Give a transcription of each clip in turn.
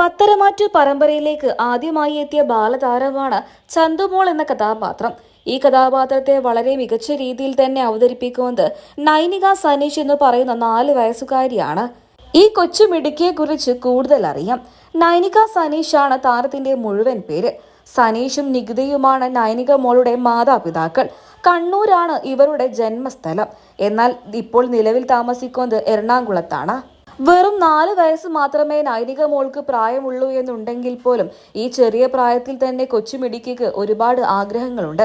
പത്തരമാറ്റു പരമ്പരയിലേക്ക് ആദ്യമായി എത്തിയ ബാലതാരമാണ് ചന്തുമോൾ എന്ന കഥാപാത്രം. ഈ കഥാപാത്രത്തെ വളരെ മികച്ച രീതിയിൽ തന്നെ അവതരിപ്പിക്കുന്നത് നൈനിക സനീഷ് എന്ന് പറയുന്ന നാല് വയസ്സുകാരിയാണ്. ഈ കൊച്ചു മിടുക്കിയെക്കുറിച്ച് കൂടുതൽ അറിയാം. നൈനിക സനീഷാണ് താരത്തിന്റെ മുഴുവൻ പേര്. സനീഷും നികിതയുമാണ് നൈനിക മോളുടെ മാതാപിതാക്കൾ. കണ്ണൂരാണ് ഇവരുടെ ജന്മസ്ഥലം. എന്നാൽ ഇപ്പോൾ നിലവിൽ താമസിക്കുന്നത് എറണാകുളത്താണ്. വെറും നാല് വയസ്സ് മാത്രമേ നൈനിക മോൾക്ക് പ്രായമുള്ളൂ എന്നുണ്ടെങ്കിൽ പോലും ഈ ചെറിയ പ്രായത്തിൽ തന്നെ കൊച്ചുമിടിക്ക് ഒരുപാട് ആഗ്രഹങ്ങളുണ്ട്.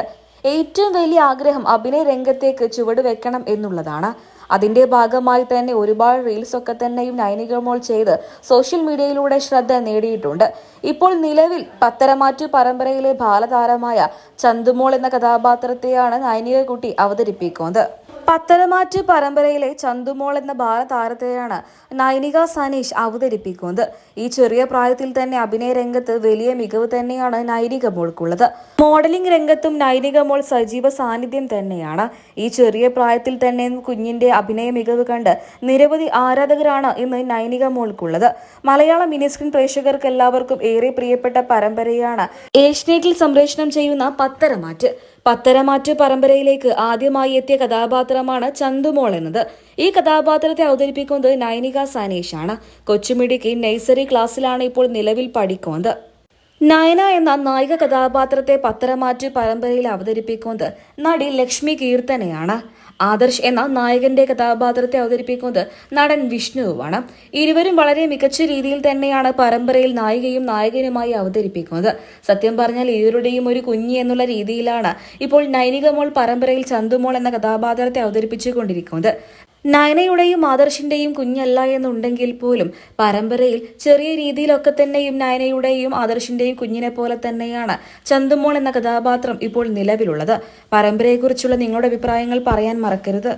ഏറ്റവും വലിയ ആഗ്രഹം അഭിനയ രംഗത്തേക്ക് ചുവട് വെക്കണം എന്നുള്ളതാണ്. അതിന്റെ ഭാഗമായി തന്നെ ഒരുപാട് റീൽസ് ഒക്കെ തന്നെയും നൈനിക മോൾ ചെയ്ത് സോഷ്യൽ മീഡിയയിലൂടെ ശ്രദ്ധ നേടിയിട്ടുണ്ട്. ഇപ്പോൾ നിലവിൽ പത്തരമാറ്റു പരമ്പരയിലെ ബാലതാരമായ ചന്തുമോൾ എന്ന കഥാപാത്രത്തെയാണ് നൈനിക കുട്ടി അവതരിപ്പിക്കുന്നത്. പത്തരമാറ്റ് പരമ്പരയിലെ ചന്തുമോൾ എന്ന ബാലതാരത്തെയാണ് നൈനിക സനീഷ് അവതരിപ്പിക്കുന്നത്. ഈ ചെറിയ പ്രായത്തിൽ തന്നെ അഭിനയ രംഗത്ത് വലിയ മികവ് തന്നെയാണ് നൈനിക മോൾക്കുള്ളത്. മോഡലിംഗ് രംഗത്തും നൈനിക മോൾ സജീവ സാന്നിധ്യം തന്നെയാണ്. ഈ ചെറിയ പ്രായത്തിൽ തന്നെ കുഞ്ഞിന്റെ അഭിനയ മികവ് കണ്ട് നിരവധി ആരാധകരാണ് ഇന്ന് നൈനിക മോൾക്കുള്ളത്. മലയാള മിനിസ്ക്രീൻ പ്രേക്ഷകർക്ക് എല്ലാവർക്കും ഏറെ പ്രിയപ്പെട്ട പരമ്പരയാണ് ഏഷ്യനെറ്റിൽ സംപ്രേഷണം ചെയ്യുന്ന പത്തരമാറ്റ് പത്തരമാറ്റ് പരമ്പരയിലേക്ക് ആദ്യമായി എത്തിയ കഥാപാത്രമാണ് ചന്തുമോൾ എന്നത്. ഈ കഥാപാത്രത്തെ അവതരിപ്പിക്കുന്നത് നൈനിക സാനേഷ് ആണ് കൊച്ചുമിടിക്ക് നഴ്സറി ക്ലാസ്സിലാണ് ഇപ്പോൾ നിലവിൽ പഠിക്കുന്നത്. നയന എന്ന നായിക കഥാപാത്രത്തെ പത്തരമാറ്റ് പരമ്പരയിൽ അവതരിപ്പിക്കുന്നത് നടി ലക്ഷ്മി കീർത്തനയാണ്. ആദർശ് എന്ന നായകന്റെ കഥാപാത്രത്തെ അവതരിപ്പിക്കുന്നത് നടൻ വിഷ്ണുവുമാണ്. ഇരുവരും വളരെ മികച്ച രീതിയിൽ തന്നെയാണ് പരമ്പരയിൽ നായികയും നായകനുമായി അവതരിപ്പിക്കുന്നത്. സത്യം പറഞ്ഞാൽ ഇരുവരുടെയും ഒരു കുഞ്ഞി എന്നുള്ള രീതിയിലാണ് ഇപ്പോൾ നൈനികമോൾ പരമ്പരയിൽ ചന്തുമോൾ എന്ന കഥാപാത്രത്തെ അവതരിപ്പിച്ചുകൊണ്ടിരിക്കുന്നത്. നയനയുടെയും ആദർശിന്റെയും കുഞ്ഞല്ല എന്നുണ്ടെങ്കിൽ പോലും പരമ്പരയിൽ ചെറിയ രീതിയിലൊക്കെ തന്നെയും നയനയുടെയും ആദർശിന്റെയും കുഞ്ഞിനെ പോലെ തന്നെയാണ് ചന്തുമോൾ എന്ന കഥാപാത്രം ഇപ്പോൾ നിലവിലുള്ളത്. പരമ്പരയെക്കുറിച്ചുള്ള നിങ്ങളുടെ അഭിപ്രായങ്ങൾ പറയാൻ മറക്കരുത്.